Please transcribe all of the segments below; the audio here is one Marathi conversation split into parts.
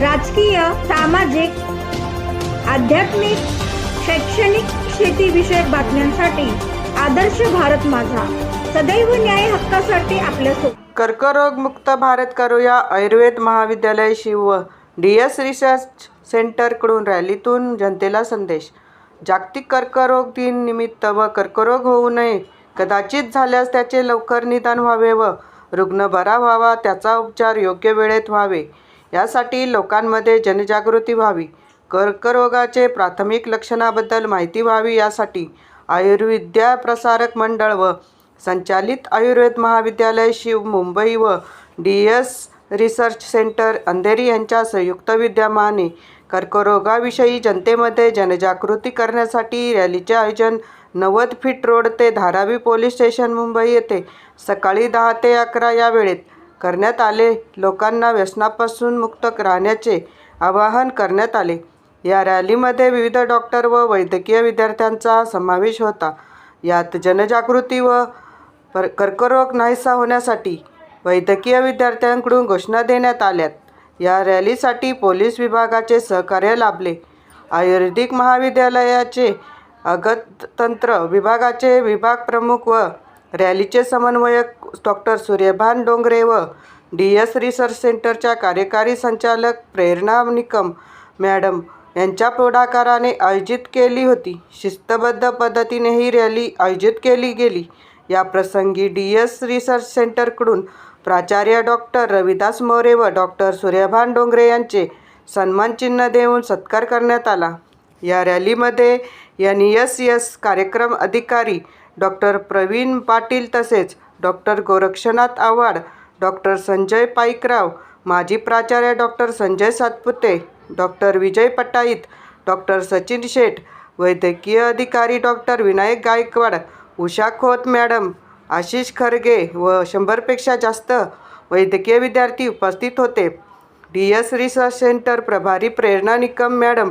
राजकीय सामाजिक आध्यात्मिक शैक्षणिक शेतीविषयक बातम्यांसाठी आदर्श भारत माझा. सदैव न्याय हक्कासाठी आपल्यासोबत कर्करोगमुक्त भारत करूया Ayurved Mahavidyalaya Shiv. D S research सेंटरकडून रॅलीतून जनतेला संदेश. जागतिक कर्करोग दिन निमित्त व कर्करोग होऊ नये. कदाचित झाल्यास त्याचे लवकर निदान व्हावे व रुग्ण बरा व्हावा त्याचा उपचार योग्य वेळेत व्हावे. यासाठी लोकांमध्ये जनजागृती व्हावी. कर्करोगाचे प्राथमिक लक्षणाबद्दल माहिती व्हावी यासाठी आयुर्विद्या प्रसारक मंडळ व संचालित आयुर्वेद महाविद्यालय शिव मुंबई व D S research centre Andheri यांच्या संयुक्त विद्यमाने कर्करोगाविषयी जनतेमध्ये जनजागृती करण्यासाठी रॅलीचे आयोजन नव्वद फीट रोड ते धारावी पोलीस स्टेशन मुंबई येथे सकाळी दहा ते अकरा या वेळेत करण्यात आले. लोकांना व्यसनापासून मुक्त राहण्याचे आवाहन करण्यात आले. या रॅलीमध्ये विविध डॉक्टर व वैद्यकीय विद्यार्थ्यांचा समावेश होता. यात जनजागृती व पर कर्करोग नाहीसा होण्यासाठी वैद्यकीय विद्यार्थ्यांकडून घोषणा देण्यात आल्यात. या रॅलीसाठी पोलीस विभागाचे सहकार्य लाभले. आयुर्वेदिक महाविद्यालयाचे अगततंत्र विभागाचे विभाग प्रमुख व रॅलीचे समन्वयक डॉक्टर सूर्यभान डोंगरे व डी एस रिसर्च सेंटरच्या कार्यकारी संचालक प्रेरणा निकम मॅडम यांच्या पुढाकाराने आयोजित केली होती. शिस्तबद्ध पद्धतीने ही रॅली आयोजित केली गेली. या प्रसंगी डी एस रिसर्च सेंटरकडून प्राचार्य डॉक्टर रविदास मोरे व डॉक्टर सूर्यभान डोंगरे यांचे सन्मानचिन्ह देऊन सत्कार करण्यात आला. या रॅलीमध्ये एन एस एस कार्यक्रम अधिकारी डॉक्टर प्रवीण पाटील तसेच डॉक्टर गोरक्षनाथ आव्हाड डॉक्टर संजय पाईकराव माजी प्राचार्य doctor Sanjay Satpute doctor Vijay Pataite doctor Sachin Sheth वैद्यकीय अधिकारी डॉक्टर विनायक गायकवाड उषा खोत मॅडम आशिष खरगे व शंभरपेक्षा जास्त वैद्यकीय विद्यार्थी उपस्थित होते. डी एस रिसर्च सेंटर प्रभारी प्रेरणा निकम मॅडम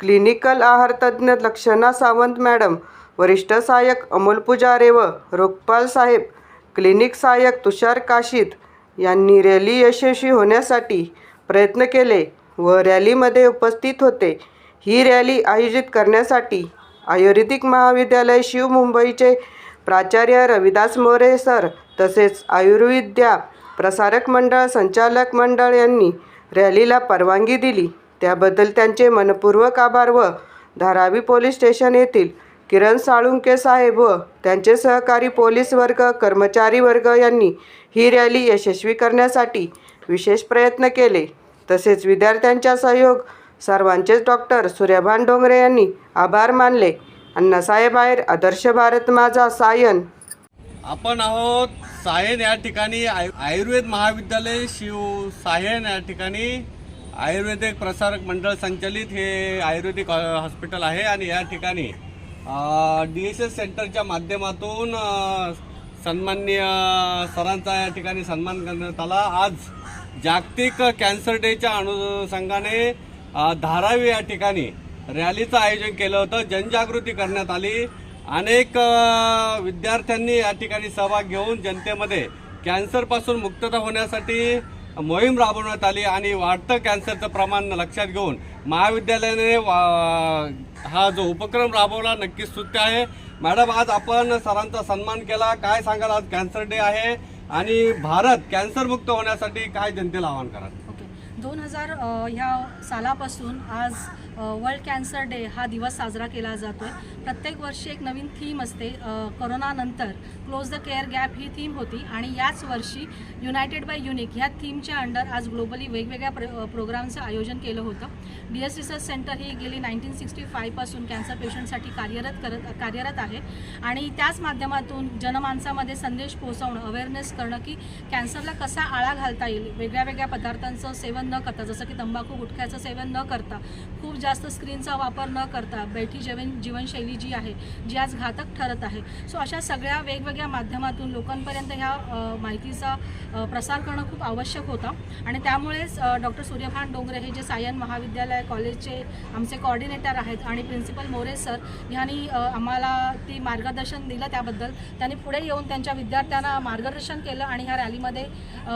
क्लिनिकल आहार तज्ज्ञ लक्षणा सावंत मॅडम वरिष्ठ सहाय्यक अमोल पुजारे व रोगपाल साहेब क्लिनिक सहाय्यक तुषार काशीद यांनी रॅली यशस्वी होण्यासाठी प्रयत्न केले व रॅलीमध्ये उपस्थित होते. ही रॅली आयोजित करण्यासाठी आयुर्वेदिक महाविद्यालय शिव मुंबईचे प्राचार्य रविदास मोरे सर तसेच आयुर्विद्या प्रसारक मंडळ संचालक मंडळ यांनी रॅलीला परवानगी दिली. त्याबद्दल त्यांचे मनपूर्वक आभार व धारावी पोलीस स्टेशन येथील किरण साळुंके साहेब व त्यांचे सहकारी पोलीस वर्ग कर्मचारी वर्ग यांनी ही रॅली यशस्वी करण्यासाठी विशेष प्रयत्न केले. तसेच विद्यार्थ्यांच्या सहयोग सर्वांचेच डॉक्टर सूर्यभान डोंगरे यांनी आभार मानले. अण्णासाहेब आहेर आदर्श भारत माझा सायन. आपण आहोत सायन या ठिकाणी. आयु आयुर्वेद महाविद्यालय शिव सायन या ठिकाणी. आयुर्वेदिक प्रसारक मंडळ संचलित हे आयुर्वेदिक हॉ- हॉस्पिटल आहे आणि या ठिकाणी डी एस एस सेंटरच्या माध्यमातून सन्माननीय सरांचा या ठिकाणी सन्मान करण्यात आला. आज जागतिक कॅन्सर डेच्या अनुषंगाने धारावी या ठिकाणी रॅलीचं आयोजन केलं होतं. जनजागृती करण्यात आली. अनेक विद्यार्थ्यांनी या ठिकाणी सहभाग घेऊन जनतेमध्ये कॅन्सरपासून मुक्तता होण्यासाठी मोहीम राबवण्यात आली आणि वाढतं कॅन्सरचं प्रमाण लक्षात घेऊन महाविद्यालयाने वा- हा जो उपक्रम राबवला नक्कीच स्तुत्य आहे. मॅडम आज आपण सरांचा सन्मान केला. काय सांगाल? आज कॅन्सर डे आहे आणि भारत कॅन्सरमुक्त होण्यासाठी काय जनतेला आवाहन कराल? दोन हजार ह्या सालापासून आज वर्ल्ड कॅन्सर डे हा दिवस साजरा केला जातो आहे प्रत्येक वर्षी एक नवीन थीम असते करोनानंतर कोरोनानंतर क्लोज द केअर गॅप ही थीम होती आणि याच वर्षी युनायटेड बाय युनिक ह्या थीमच्या अंडर आज ग्लोबली वेगवेगळ्या प्र प्रोग्रामचं आयोजन केलं होतं. डी एस रिसर्च सेंटर ही गेली नाईन्टीन सिक्स्टी फायपासून कॅन्सर पेशंटसाठी कार्यरत करत कार्यरत आहे. आणि त्याच माध्यमातून जनमानसामध्ये संदेश पोहोचवणं अवेअरनेस करणं की कॅन्सरला कसा आळा घालता येईल वेगळ्या वेगळ्या पदार्थांचं सेवन न करता जसं की तंबाखू गुटख्याचं सेवन न करता खूप जास्त स्क्रीनचा वापर न करता बैठी जेवण जीवनशैली जी आहे जी आज घातक ठरत आहे. सो अशा सगळ्या वेगवेगळ्या माध्यमातून लोकांपर्यंत ह्या माहितीचा प्रसार करणं खूप आवश्यक होतं. आणि त्यामुळेच डॉक्टर सूर्यभान डोंगरे हे जे सायन महाविद्यालय कॉलेजचे आमचे कॉर्डिनेटर आहेत आणि प्रिन्सिपल मोरे सर ह्यांनी आम्हाला ती मार्गदर्शन दिलं त्याबद्दल. त्यांनी पुढे येऊन त्यांच्या विद्यार्थ्यांना मार्गदर्शन केलं आणि ह्या रॅलीमध्ये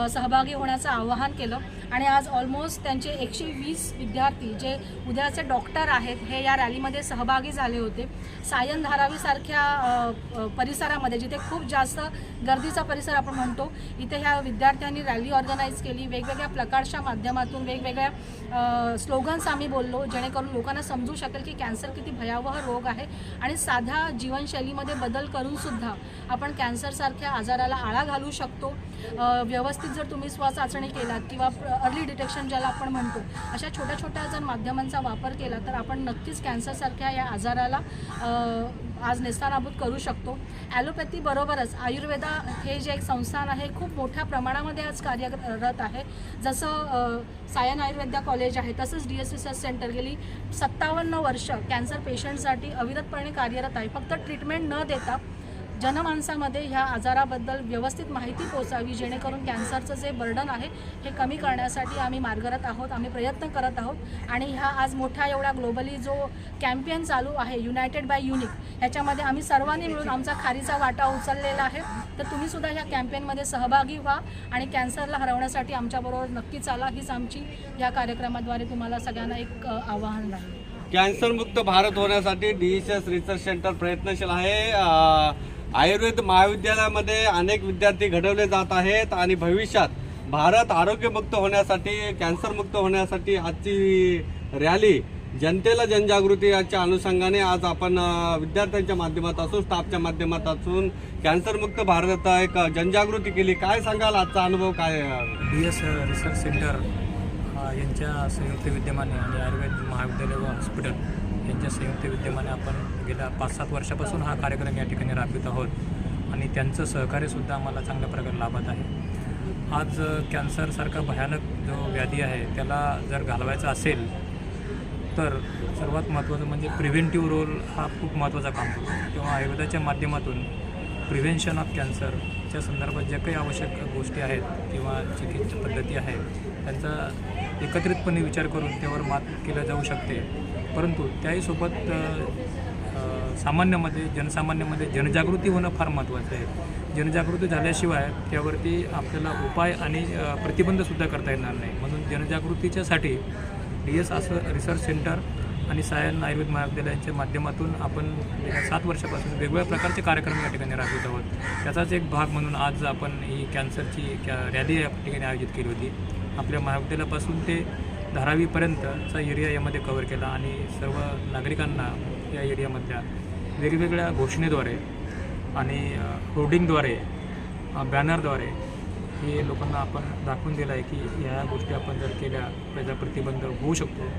सहभागी होण्याचं आवाहन केलं. आणि आज ऑल ऑलमोस्ट त्यांचे एकशे वीस विद्यार्थी जे उद्याचे डॉक्टर आहेत हे या रॅलीमध्ये सहभागी झाले होते. सायन धारावीसारख्या परिसरामध्ये जिथे खूप जास्त गर्दीचा परिसर आपण म्हणतो इथे ह्या विद्यार्थ्यांनी रॅली ऑर्गनाईज केली. वेगवेगळ्या प्रकारच्या माध्यमातून वेगवेगळ्या स्लोगन्स आम्ही बोललो जेणेकरून लोकांना समजू शकेल की कॅन्सर किती भयावह रोग आहे आणि साध्या जीवनशैलीमध्ये बदल करूनसुद्धा आपण कॅन्सरसारख्या आजाराला आळा घालू शकतो. व्यवस्थित जर तुम्ही स्वचाचणी केलात किंवा अर्ली डिटेक्शन ज्याला आपण म्हणतो अशा छोट्या छोट्या जर माध्यमांचा वापर केला तर आपण नक्कीच कॅन्सरसारख्या या आजाराला आज नेस्तानाभूत करू शकतो. ॲलोपॅथी बरोबरच आयुर्वेदा हे जे एक संस्थान आहे खूप मोठ्या प्रमाणामध्ये आज कार्यरत आहे. जसं सायन आयुर्वेदा कॉलेज आहे तसंच डी एस रिसर्च सेंटर गेली. सत्तावन्न वर्ष कॅन्सर पेशंटसाठी अविरतपणे कार्यरत आहे. फक्त ट्रीटमेंट न देता जनमानसामध्ये ह्या आजाराबद्दल व्यवस्थित माहिती पोचावी जेणेकरून कॅन्सरचं जे बर्डन आहे हे कमी करण्यासाठी आम्ही मार्गरत आहोत आम्ही प्रयत्न करत आहोत. आणि ह्या आज मोठा एवढा ग्लोबली जो कॅम्पेन चालू आहे युनायटेड बाय युनिक ह्याच्यामध्ये आम्ही सर्वांनी मिळून आमचा खारीचा वाटा उचललेला आहे. तर तुम्हीसुद्धा ह्या कॅम्पेनमध्ये सहभागी व्हा आणि कॅन्सरला हरवण्यासाठी आमच्याबरोबर नक्की चाला. हीच आमची या कार्यक्रमाद्वारे तुम्हाला सगळ्यांना एक आवाहन राहील. कॅन्सरमुक्त भारत होण्यासाठी डीएसएस रिसर्च सेंटर प्रयत्नशील आहे. आयुर्वेद महाविद्यालयामध्ये अनेक विद्यार्थी घडवले जात आहेत आणि भविष्यात भारत आरोग्यमुक्त होण्यासाठी कॅन्सरमुक्त होण्यासाठी आजची रॅली जनतेला जनजागृती याच्या अनुषंगाने आज आपण विद्यार्थ्यांच्या विद्यार्थ्यांच्या माध्यमातून स्टाफच्या माध्यमातून कॅन्सरमुक्त भारत एक जनजागृती केली. काय सांगाल? आजचा अनुभव काय बी एस रिसर्च सेंटर यांच्या संयुक्त विद्यमाने आणि आयुर्वेद महाविद्यालय व हॉस्पिटल यांच्या संयुक्त विद्यमाने आपण गेल्या पाच सात वर्षापासून हा कार्यक्रम या ठिकाणी राबवित आहोत. आणि त्यांचं सहकार्यसुद्धा आम्हाला चांगल्या प्रकारे लाभत आहे. आज कॅन्सरसारखा भयानक जो व्याधी आहे त्याला जर घालवायचा असेल तर सर्वात महत्त्वाचं म्हणजे प्रिव्हेंटिव्ह रोल हा खूप महत्त्वाचा काम करतो. किंवा आयुर्वेदाच्या माध्यमातून प्रिव्हेन्शन ऑफ कॅन्सरच्या संदर्भात ज्या काही आवश्यक गोष्टी आहेत किंवा चिकित्सा पद्धती आहेत त्यांचा एकत्रितपणे विचार करून त्यावर मात केलं जाऊ शकते. परंतु त्याहीसोबत सोबत सामान्यामध्ये जनसामान्यामध्ये जनजागृती होणं फार महत्त्वाचं आहे. जनजागृती झाल्याशिवाय त्यावरती आपल्याला उपाय आणि प्रतिबंधसुद्धा करता येणार नाही. म्हणून जनजागृतीच्यासाठी डी एस असं रिसर्च सेंटर आणि सायन आयुर्वेद महाविद्यालयांच्या माध्यमातून आपण गेल्या सात वर्षापासून वेगवेगळ्या प्रकारचे कार्यक्रम या ठिकाणी राबवत आहोत. त्याचाच एक भाग म्हणून आज आपण ही कॅन्सरची कॅ रॅली या ठिकाणी आयोजित केली होती. आपल्या महाविद्यालयापासून ते धारावीपर्यंतचा एरिया यामध्ये कव्हर केला आणि सर्व नागरिकांना या एरियामधल्या वेगवेगळ्या घोषणेद्वारे आणि होर्डिंगद्वारे बॅनरद्वारे हे लोकांना आपण दाखवून दिलं आहे की ह्या गोष्टी आपण जर केल्या त्याचा प्रतिबंध होऊ शकतो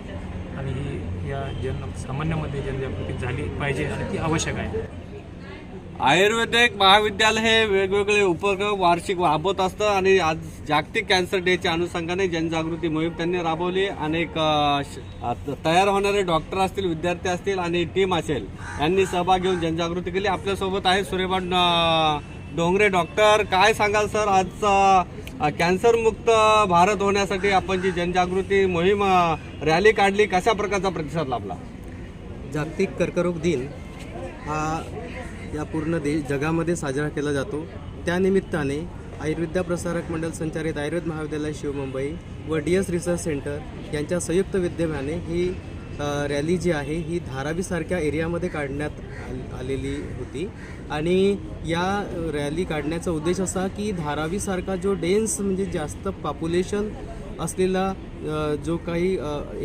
आणि ही या जन सामान्यामध्ये जनजागृती झाली पाहिजे आणि ती आवश्यक आहे. आयुर्वेदिक महाविद्यालय हे वेगवेगळे उपक्रम वार्षिक राबवत असतं आणि आज जागतिक कॅन्सर डेच्या अनुषंगाने जनजागृती मोहीम त्यांनी राबवली. अनेक श- तयार होणारे डॉक्टर असतील विद्यार्थी असतील आणि टीम असेल यांनी सहभाग घेऊन जनजागृती केली. आपल्यासोबत आहे सूर्यभान डोंगरे डॉक्टर. काय सांगाल सर? आजचा कॅन्सरमुक्त भारत होण्यासाठी आपण जी जनजागृती मोहीम रॅली काढली कशा प्रकारचा प्रतिसाद लाभला? जागतिक कर्करोग दिन हा या पूर्ण देश जगामध्ये साजरा केला जातो. त्यानिमित्ताने आयुर्विद्या प्रसारक मंडळ संचालित आयुर्वेद महाविद्यालय शिवमुंबई व डी एस रिसर्च सेंटर यांच्या संयुक्त विद्यमाने ही रॅली जी आहे ही धारावीसारख्या एरियामध्ये काढण्यात आलेली होती. आणि या रॅली काढण्याचा उद्देश असा की धारावीसारखा जो डेन्स म्हणजे जास्त पॉप्युलेशन असलेला जो काही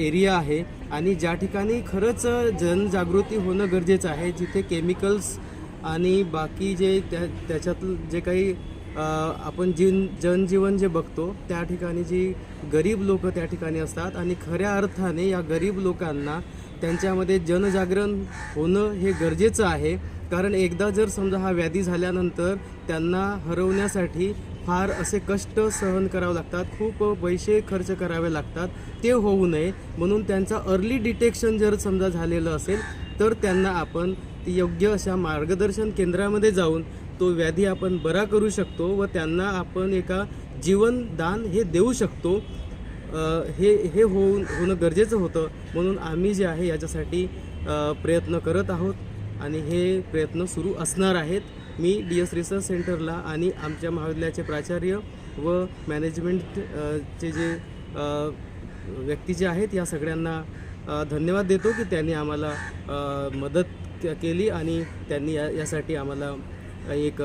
एरिया आहे आणि ज्या ठिकाणी खरंच जनजागृती होणं गरजेचं आहे जिथे केमिकल्स आणि बाकी जे त्या त्याच्यातलं जे काही आपण जीन जनजीवन जे बघतो त्या ठिकाणी जी गरीब लोक त्या ठिकाणी असतात आणि खऱ्या अर्थाने या गरीब लोकांना त्यांच्यामध्ये जनजागरण होणं हे गरजेचं आहे. कारण एकदा जर समजा हा व्याधी झाल्यानंतर त्यांना हरवण्यासाठी फार असे कष्ट सहन करावे लागतात खूप पैसे खर्च करावे लागतात ते होऊ नये. म्हणून त्यांचा अर्ली डिटेक्शन जर समजा झालेलं असेल तर त्यांना आपण ती योग्य अशा मार्गदर्शन केंद्रामध्ये जाऊन तो व्याधी आपण बरा करू शकतो व त्यांना आपण एका जीवनदान हे देऊ शकतो. हे हे होऊन होणं गरजेचं होतं. म्हणून आम्ही जे आहे याच्यासाठी प्रयत्न करत आहोत आणि हे प्रयत्न सुरू असणार आहेत. मी डी एस रिसर्च सेंटरला आणि आमच्या महाविद्यालयाचे प्राचार्य व मॅनेजमेंटचे जे व्यक्ती जे आहेत या सगळ्यांना धन्यवाद देतो की त्यांनी आम्हाला मदत केली आणि त्यांनी या यासाठी आम्हाला एक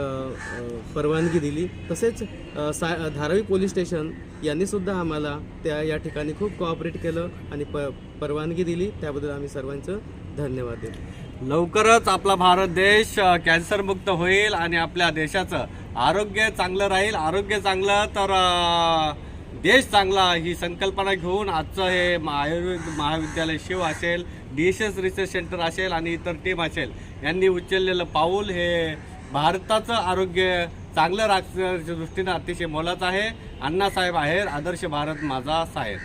परवानगी दिली. तसेच सा धारावी पोलीस स्टेशन यांनीसुद्धा आम्हाला त्या या ठिकाणी खूप कोऑपरेट केलं आणि प परवानगी दिली. त्याबद्दल आम्ही सर्वांचं धन्यवाद देतो. लवकरच आपला भारत देश कॅन्सरमुक्त होईल आणि आपल्या देशाचं आरोग्य चांगलं राहील. आरोग्य चांगलं तर देश चांगला ही संकल्पना घेऊन आजचं हे आयुर्वेद महाविद्यालय शिव असेल D S S research centre असेल आणि इतर टीम असेल यांनी उचललेलं पाऊल हे भारताचं आरोग्य चांगलं राखण्याच्या दृष्टीनं अतिशय मोलाचं आहे. अण्णासाहेब आहेर आदर्श भारत माझा साहेब.